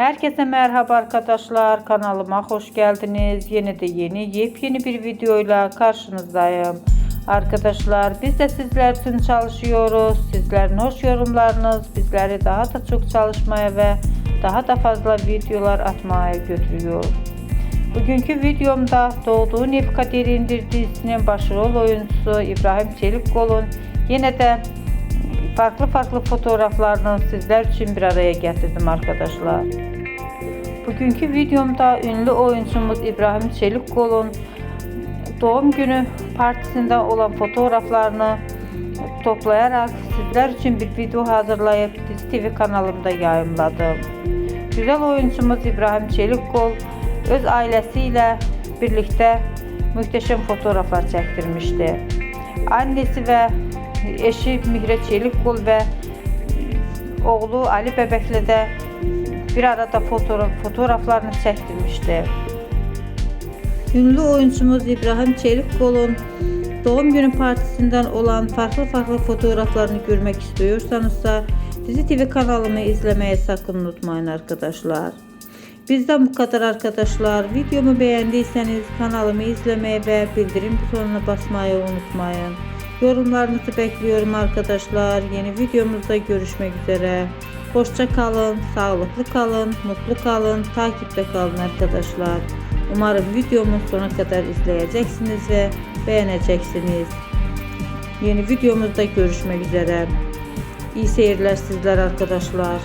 Herkese merhaba arkadaşlar. Kanalıma hoş geldiniz. Yeni de yeni yepyeni bir videoyla karşınızdayım. Arkadaşlar biz de sizler için çalışıyoruz. Sizlerin hoş yorumlarınız bizleri daha da çok çalışmaya ve daha da fazla videolar atmaya götürüyor. Bugünkü videomda Doğduğun Ev Kaderindir dizisinin başrol oyuncusu İbrahim Çelikkol'un yine de farklı farklı fotoğraflarını sizler için bir araya getirdim arkadaşlar. Bugünkü videomda ünlü oyuncumuz İbrahim Çelikkol'un doğum günü partisinde olan fotoğraflarını toplayarak sizler için bir video hazırlayıp TV kanalımda yayımladım. Güzel oyuncumuz İbrahim Çelikkol öz ailesiyle birlikte muhteşem fotoğraflar çektirmişti. Annesi ve eşi Mihre Çelikkol ve oğlu Ali Bebek'le de bir arada fotoğraf, fotoğraflarını çektirmişti. Ünlü oyuncumuz İbrahim Çelikkol'un doğum günü partisinden olan farklı farklı fotoğraflarını görmek istiyorsanızsa Dizi TV kanalımı izlemeyi sakın unutmayın arkadaşlar. Bizden bu kadar arkadaşlar. Videomu beğendiyseniz kanalımı izlemeyi ve bildirim butonuna basmayı unutmayın. Yorumlarınızı bekliyorum arkadaşlar. Yeni videomuzda görüşmek üzere. Hoşça kalın, sağlıklı kalın, mutlu kalın, takipte kalın arkadaşlar. Umarım videomu sona kadar izleyeceksiniz ve beğeneceksiniz. Yeni videomuzda görüşmek üzere. İyi seyirler sizler arkadaşlar.